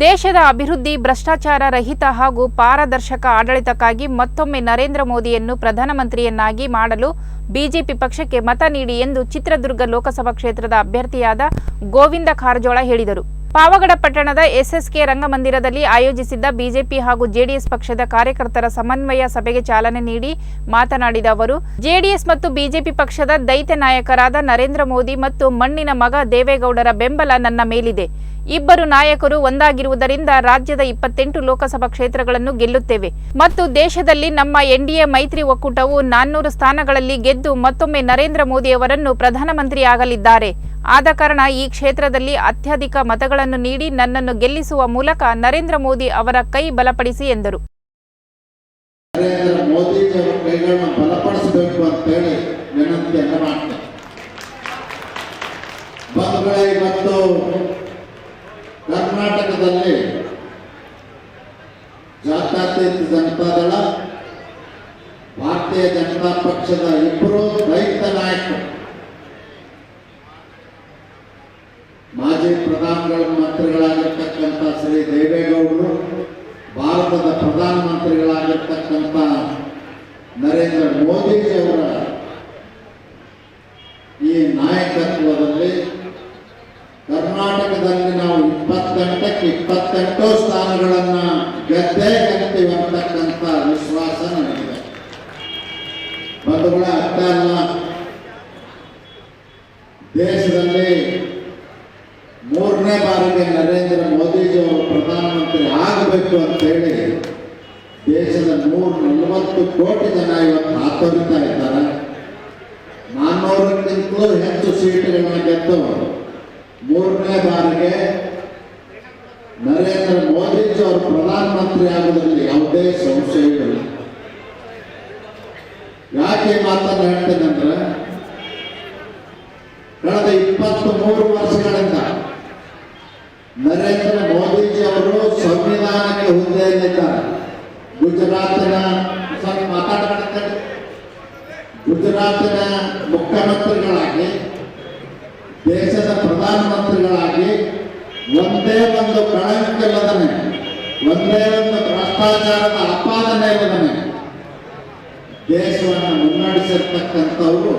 ದೇಶದ ಅಭಿವೃದ್ಧಿ, ಭ್ರಷ್ಟಾಚಾರ ರಹಿತ ಹಾಗೂ ಪಾರದರ್ಶಕ ಆಡಳಿತಕ್ಕಾಗಿ ಮತ್ತೊಮ್ಮೆ ನರೇಂದ್ರ ಮೋದಿಯನ್ನು ಪ್ರಧಾನಮಂತ್ರಿಯನ್ನಾಗಿ ಮಾಡಲು ಬಿಜೆಪಿ ಪಕ್ಷಕ್ಕೆ ಮತ ನೀಡಿ ಎಂದು ಚಿತ್ರದುರ್ಗ ಲೋಕಸಭಾ ಕ್ಷೇತ್ರದ ಅಭ್ಯರ್ಥಿಯಾದ ಗೋವಿಂದ ಕಾರಜೋಳ ಹೇಳಿದರು. ಪಾವಗಡ ಪಟ್ಟಣದ ಎಸ್ಎಸ್ಕೆ ರಂಗಮಂದಿರದಲ್ಲಿ ಆಯೋಜಿಸಿದ್ದ ಬಿಜೆಪಿ ಹಾಗೂ ಜೆಡಿಎಸ್ ಪಕ್ಷದ ಕಾರ್ಯಕರ್ತರ ಸಮನ್ವಯ ಸಭೆಗೆ ಚಾಲನೆ ನೀಡಿ ಮಾತನಾಡಿದ ಅವರು, ಜೆಡಿಎಸ್ ಮತ್ತು ಬಿಜೆಪಿ ಪಕ್ಷದ ದೈತ್ಯ ನಾಯಕರಾದ ನರೇಂದ್ರ ಮೋದಿ ಮತ್ತು ಮಣ್ಣಿನ ಮಗ ದೇವೇಗೌಡರ ಬೆಂಬಲ ನನ್ನ ಮೇಲಿದೆ. ಇಬ್ಬರು ನಾಯಕರು ಒಂದಾಗಿರುವುದರಿಂದ ರಾಜ್ಯದ ಇಪ್ಪತ್ತೆಂಟು ಲೋಕಸಭಾ ಕ್ಷೇತ್ರಗಳನ್ನು ಗೆಲ್ಲುತ್ತೇವೆ. ಮತ್ತು ದೇಶದಲ್ಲಿ ನಮ್ಮ ಎನ್ಡಿಎ ಮೈತ್ರಿ ಒಕ್ಕೂಟವು ನಾನ್ನೂರು ಸ್ಥಾನಗಳಲ್ಲಿ ಗೆದ್ದು ಮತ್ತೊಮ್ಮೆ ನರೇಂದ್ರ ಮೋದಿ ಅವರನ್ನು ಪ್ರಧಾನಮಂತ್ರಿ ಆಗಲಿದ್ದಾರೆ. ಆದ ಕಾರಣ ಈ ಕ್ಷೇತ್ರದಲ್ಲಿ ಅತ್ಯಧಿಕ ಮತಗಳನ್ನು ನೀಡಿ ನನ್ನನ್ನು ಗೆಲ್ಲಿಸುವ ಮೂಲಕ ನರೇಂದ್ರ ಮೋದಿ ಅವರ ಕೈ ಬಲಪಡಿಸಿ ಎಂದರು. ಬಲಪಡಿಸಬೇಕು ಅಂತೇಳಿ ವಿನಂತಿಯನ್ನು ಮಾಡ್ತೇನೆ ಬಂಧುಗಳೇ ಇವತ್ತು ಕರ್ನಾಟಕದಲ್ಲಿ ಜಾತ್ಯತೀತ ಜನತಾದಳ ಭಾರತೀಯ ಜನತಾ ಪಕ್ಷದ ಇಬ್ಬರು ರೈತ ನಾಯಕರು. ಮಾಜಿ ಪ್ರಧಾನಗಳ ಮಂತ್ರಿಗಳಾಗಿರ್ತಕ್ಕಂಥ ಶ್ರೀ ದೇವೇಗೌಡರು, ಭಾರತದ ಪ್ರಧಾನಮಂತ್ರಿಗಳಾಗಿರ್ತಕ್ಕಂಥ ನರೇಂದ್ರ ಮೋದಿಜಿಯವರ ಈ ನಾಯಕತ್ವದಲ್ಲಿ ಕರ್ನಾಟಕದಲ್ಲಿ ನಾವು ಇಪ್ಪತ್ತೆಂಟಕ್ಕೆ ಇಪ್ಪತ್ತೆಂಟು ಸ್ಥಾನಗಳನ್ನು ಗೆದ್ದೇ ಗೆಲ್ತೀವಿ ಅಂತಕ್ಕಂಥ ಬಂಧುಗಳ ಅರ್ಥ ಅಲ್ಲ. ದೇಶದಲ್ಲಿ ಮೂರನೇ ಬಾರಿಗೆ ನರೇಂದ್ರ ಮೋದಿಜಿ ಅವರು ಪ್ರಧಾನಮಂತ್ರಿ ಆಗಬೇಕು ಅಂತೇಳಿ ದೇಶದ ನೂರ ನಲವತ್ತು ಕೋಟಿ ಜನ ಇವತ್ತು ಹಾತೊರಿತಾ ಇದ್ದಾರೆ. ನಾನ್ನೂರಕ್ಕಿಂತಲೂ ಹೆಚ್ಚು ಸೀಟುಗಳನ್ನು ಗೆದ್ದು ಮೂರನೇ ಬಾರಿಗೆ ನರೇಂದ್ರ ಮೋದಿಜಿ ಅವರು ಪ್ರಧಾನಮಂತ್ರಿ ಆಗೋದ್ರಲ್ಲಿ ಯಾವುದೇ ಸಂಶಯವಿಲ್ಲ ಯಾಕೆ ಮಾತನ್ನು ಹೇಳ್ತೇನೆಂದ್ರೆ ಕಳೆದ ಇಪ್ಪತ್ತು ಮೂರು ವರ್ಷಗಳಿಂದ ನರೇಂದ್ರ ಮೋದಿಜಿ ಅವರು ಸಂವಿಧಾನಕ್ಕೆ ಹುದ್ದೆಯಲ್ಲಿದ್ದಾರೆ ಗುಜರಾತಿನ ಮಾತಾಡ್ತಾರೆ ಗುಜರಾತಿನ ಮುಖ್ಯಮಂತ್ರಿಗಳಾಗಿ, ದೇಶದ ಪ್ರಧಾನಮಂತ್ರಿಗಳಾಗಿ ಒಂದೇ ಒಂದು ಕಳಂಕಿಲ್ಲದನೆ ಒಂದೇ ಒಂದು ಭ್ರಷ್ಟಾಚಾರದ ಆಪಾದನೆ ಇಲ್ಲದನೆ ದೇಶವನ್ನು ಮುನ್ನಡೆಸಿರ್ತಕ್ಕಂಥವರು